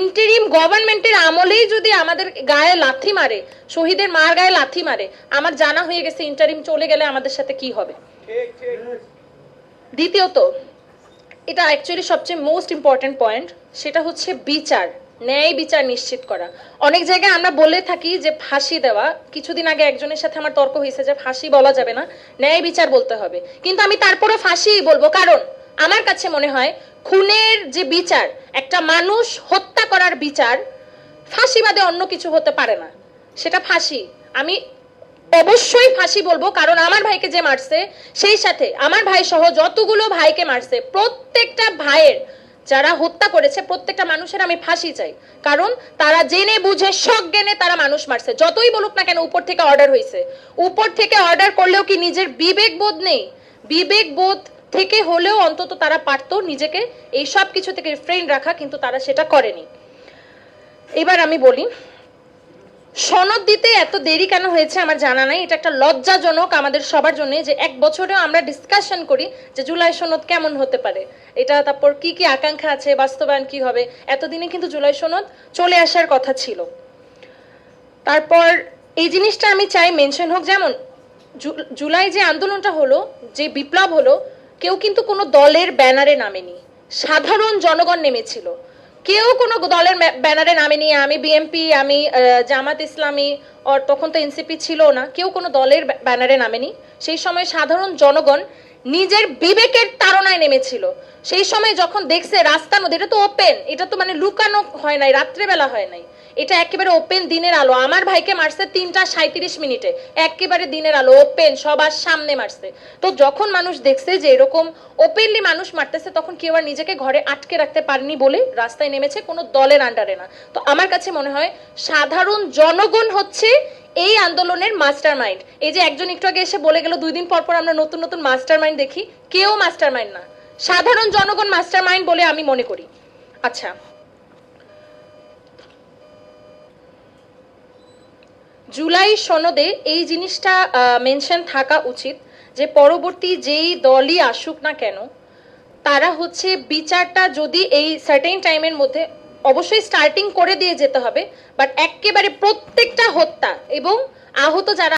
Interim গভর্নমেন্টের আমলেই যদি আমাদের গায়ে লাথি মারে, শহীদের মার গায়ে লাথি মারে, আমার জানা হয়ে গেছে ইন্টারিম চলে গেলে আমাদের সাথে কি হবে? দ্বিতীয়ত, এটা অ্যাকচুয়ালি সবচেয়ে মোস্ট ইম্পর্টেন্ট পয়েন্ট সেটা হচ্ছে বিচার, ন্যায় বিচার নিশ্চিত করা। অনেক জায়গায় আমরা বলে থাকি যে ফাঁসি দেওয়া, কিছুদিন আগে একজনের সাথে আমার তর্ক হয়েছে যে ফাঁসি বলা যাবে না, ন্যায় বিচার বলতে হবে। কিন্তু আমি তারপরে ফাঁসিই বলব, কারণ আমার কাছে মনে হয় খুনের যে বিচার, একটা মানুষ হত্যা করার বিচার ফাঁসি বাদে অন্য কিছু হতে পারে না। সেটা ফাঁসি। আমি অবশ্যই ফাঁসি বলব, কারণ আমার ভাইকে যে মারছে, সেই সাথে আমার ভাই সহ যতগুলো ভাইকে মারছে, প্রত্যেকটা ভাইয়ের যারা হত্যা করেছে, প্রত্যেকটা মানুষের আমি ফাঁসি চাই। কারণ তারা জেনে বুঝে সজ্ঞানে তারা মানুষ মারছে। যতই বলুক না কেন, উপর থেকে অর্ডার হয়েছে উপর থেকে অর্ডার করলেও কি নিজের বিবেক বোধ নেই? বিবেক বোধ থেকে হলেও অন্তত তারা পারতো নিজেকে এই সব কিছু থেকে রিফ্রেন রাখা, কিন্তু তারা সেটা করেনি। এবার আমি বলি, সনদ দিতে এত দেরি কেন হয়েছে আমার জানা নাই। এটা একটা লজ্জাজনক আমাদের সবার জন্য যে এক বছরেও আমরা ডিসকাশন করি যে জুলাই সনদ কেমন হতে পারে। এটা তারপর কি কি আকাঙ্ক্ষা আছে, বাস্তবায়ন কি হবে? এতদিনে কিন্তু জুলাই সনদ চলে আসার কথা ছিল। তারপর এই জিনিসটা আমি চাই মেনশন হোক, যেমন জুলাই যে আন্দোলনটা হলো, যে বিপ্লব হলো কেউ কিন্তু কোনো দলের ব্যানারে নামেনি। সাধারণ জনগণ নেমেছিল। কেউ কোনো দলের ব্যানারে নামেনি। আমি বিএমপি আমি জামাত ইসলামী আর তখন তো এনসিপি ছিল না। কেউ কোনো দলের ব্যানারে নামেনি। সেই সময় সাধারণ জনগণ নিজের বিবেকের তাড়নায় নেমেছিল। সেই সময় যখন দেখছে রাস্তার মধ্যে এটা তো ওপেন এটা তো মানে লুকানো হয় নাই, রাত্রেবেলা হয় নাই। এটা একেবারে ওপেন দিনের আলো। আমার ভাইকে মারছে তিনটা সাঁত্রিশ মিনিটে। একেবারে দিনের আলো ওপেন সবার সামনে মারছে। তো যখন মানুষ দেখছে যে এরকম ওপেনলি মানুষ মারতেছে, তখন কেউ আর নিজেকে ঘরে আটকে রাখতে পারেনি বলে রাস্তায় নেমেছে কোনো দলের আন্ডারে না। তো আমার কাছে মনে হয় সাধারণ জনগণ হচ্ছে এই আন্দোলনের মাস্টার মাইন্ড এই যে একজন একটু আগে এসে বলে গেল, দুই দিন পর পর আমরা নতুন নতুন মাস্টার মাইন্ড দেখি, কেউ মাস্টার মাইন্ড না। সাধারণ জনগণ মাস্টার মাইন্ড বলে আমি মনে করি। আচ্ছা। জুলাই সনদে এই জিনিসটা মেনশন থাকা উচিত যে পরবর্তী যেই দলই আসুক না কেন, তারা হচ্ছে বিচারটা যদি এই সার্টেন টাইমের মধ্যে অবশ্যই স্টার্টিং করে দিয়ে যেতে হবে বাট একেবারে প্রত্যেকটা হত্যা এবং আহত যারা